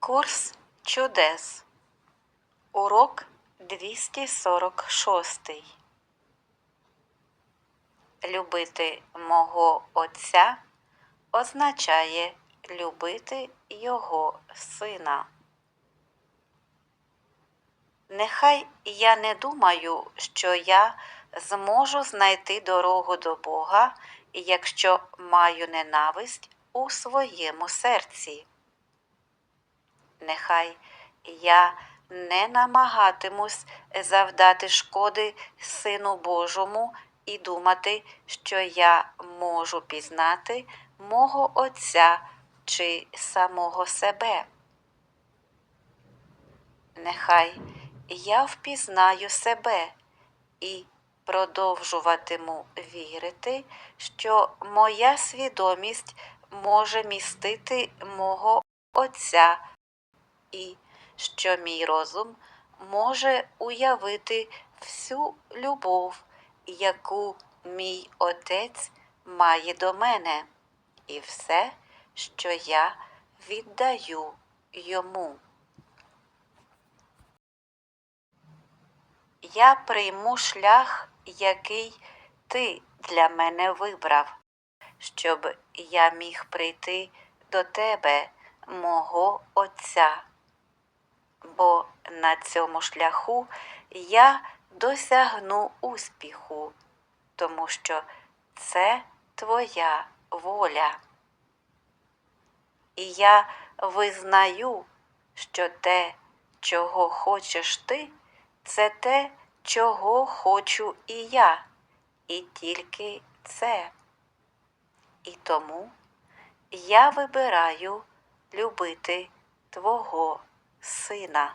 Курс чудес. Урок 246. Любити мого Отця означає любити Його Сина. Нехай я не думаю, що я зможу знайти дорогу до Бога, якщо маю ненависть у своєму серці. Нехай я не намагатимусь завдати шкоди Сину Божому і думати, що я можу пізнати мого Отця чи самого себе. Нехай я впізнаю себе і продовжуватиму вірити, що моя свідомість може містити мого Отця і що мій розум може уявити всю любов, яку мій Отець має до мене, і все, що я віддаю йому. Я прийму шлях, який ти для мене вибрав, щоб я міг прийти до тебе, мого Отця. На цьому шляху я досягну успіху, тому що це твоя воля. І я визнаю, що те, чого хочеш ти, це те, чого хочу і я, і тільки це. І тому я вибираю любити Твого Сина.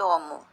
tomo.